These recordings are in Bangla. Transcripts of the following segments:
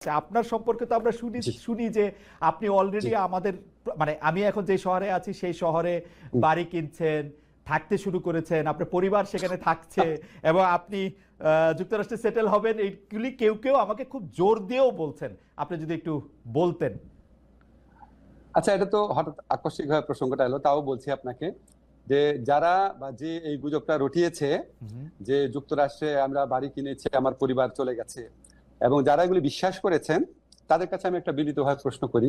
আচ্ছা, আপনার সম্পর্কে তো আমরা শুনি শুনি যে আপনি অলরেডি আমাদের মানে আমি এখন যে শহরে আছি সেই শহরে বাড়ি কিনছেন থাকতে শুরু করেছেন আপনার পরিবার সেখানে থাকছে এবং আপনি যুক্তরাষ্ট্রে সেটেল হবেন এইগুলি কেউ কেউ আমাকে খুব জোর দিয়েও বলছেন। আপনি যদি একটু বলতেন। আচ্ছা এটা তো হঠাৎ আকস্মিকভাবে প্রসঙ্গটা এলো তাও বলছি আপনাকে যে যারা বা যে এই গুজবটা রটিয়েছে যে যুক্তরাষ্ট্রে আমরা বাড়ি কিনেছি আমার পরিবার চলে গেছে এবং যারা এগুলি বিশ্বাস করেছেন তাদের কাছে আমি একটা বিনীতভাবে প্রশ্ন করি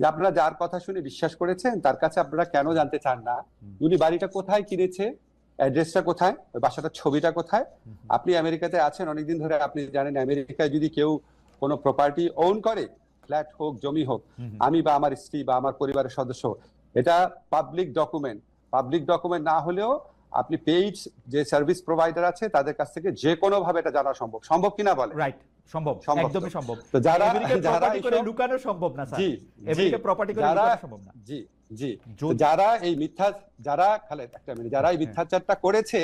যে আপনারা যার কথা শুনে বিশ্বাস করেছেন তার কাছে আপনারা কেন জানতে চান না? উনি বাড়িটা কোথায় কিনেছে? অ্যাড্রেসটা কোথায়? বাসাটার ছবিটা কোথায়? আপনি আমেরিকাতে আছেন অনেকদিন ধরে আপনি জানেন আমেরিকায় যদি কেউ কোনো প্রপার্টি ওন করে ফ্ল্যাট হোক জমি হোক আমি বা আমার স্ত্রী বা আমার পরিবারের সদস্য এটা পাবলিক ডকুমেন্ট পাবলিক ডকুমেন্ট না হলেও আপনি পেইড যে সার্ভিস প্রোভাইডার আছে তাদের কাছ থেকে যে কোনো ভাবে এটা জানা সম্ভব। সম্ভব কিনা বলে রাইট সম্ভব একদমই সম্ভব। তো যারা যারা করে লুকানো সম্ভব না স্যার। প্রপার্টি করে লুকানো সম্ভব না। জি জি। যারা এই মিথ্যা যারা খালেদ একটা মিনিট যারা এই মিথ্যাচারটা করেছে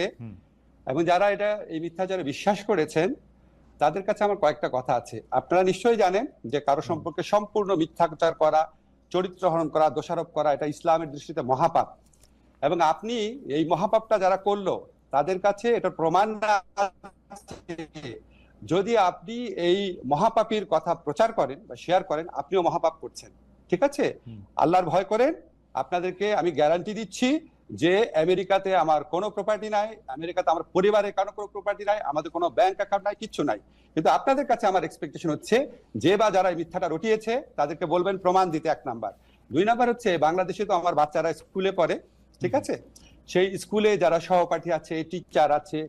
এবং যারা এটা এই মিথ্যাচারে বিশ্বাস করেছেন তাদের কাছে আমার কয়েকটা কথা আছে। আপনারা নিশ্চয়ই জানেন যে কারও সম্পর্কে সম্পূর্ণ মিথ্যাচার করা চরিত্র হরণ করা দোষারোপ করা এটা ইসলামের দৃষ্টিতে মহাপাপ। এবং আপনি এই মহাপাপটা যারা করল তাদের কাছে এটা প্রমাণ না। যদি আপনি এই মহাপাপীর কথা প্রচার করেন বা শেয়ার করেন আপনিও মহাপাপ করছেন। ঠিক আছে? আল্লাহর ভয় করেন। আপনাদেরকে আমি গ্যারান্টি দিচ্ছি যে আমেরিকাতে আমার কোনো প্রপার্টি নাই আমেরিকাতে আমার পরিবারের কারও কোনো প্রপার্টি নাই আমাদের কোনো ব্যাংক অ্যাকাউন্ট নাই কিচ্ছু নাই। কিন্তু আপনাদের কাছে আমার এক্সপেকটেশন হচ্ছে যে বা যারা এই মিথ্যাটা রটিয়েছে তাদেরকে বলবেন প্রমাণ দিতে এক নাম্বার। দুই নাম্বার হচ্ছে বাংলাদেশে তো আমার বাচ্চারা স্কুলে পড়ে ঠিক আছে? সেই স্কুলে যারা সহপাঠী আছে টিচার আছে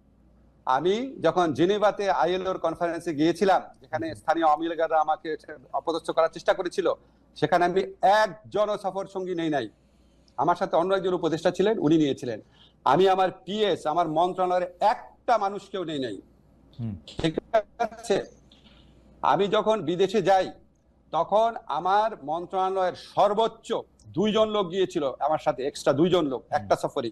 আমি যখন জেনেভাতে আইএলওর কনফারেন্সে গিয়েছিলাম যেখানে স্থানীয় আওয়ামী লীগাররা আমাকে অপদস্থ করার চেষ্টা করেছিল সেখানে আমি একজন সফর সঙ্গী নেই নাই। আমার সাথে অন্য একজন উপদেষ্টা ছিলেন উনি নিয়েছিলেন। আমি আমার পিএস আমার মন্ত্রণালয়ের একটা মানুষকেও নেই নাই। ঠিক আছে? আমি যখন বিদেশে যাই তখন আমার মন্ত্রণালয়ের সর্বোচ্চ দুইজন লোক গিয়েছিল আমার সাথে এক্সট্রা দুইজন লোক একটা সফরই।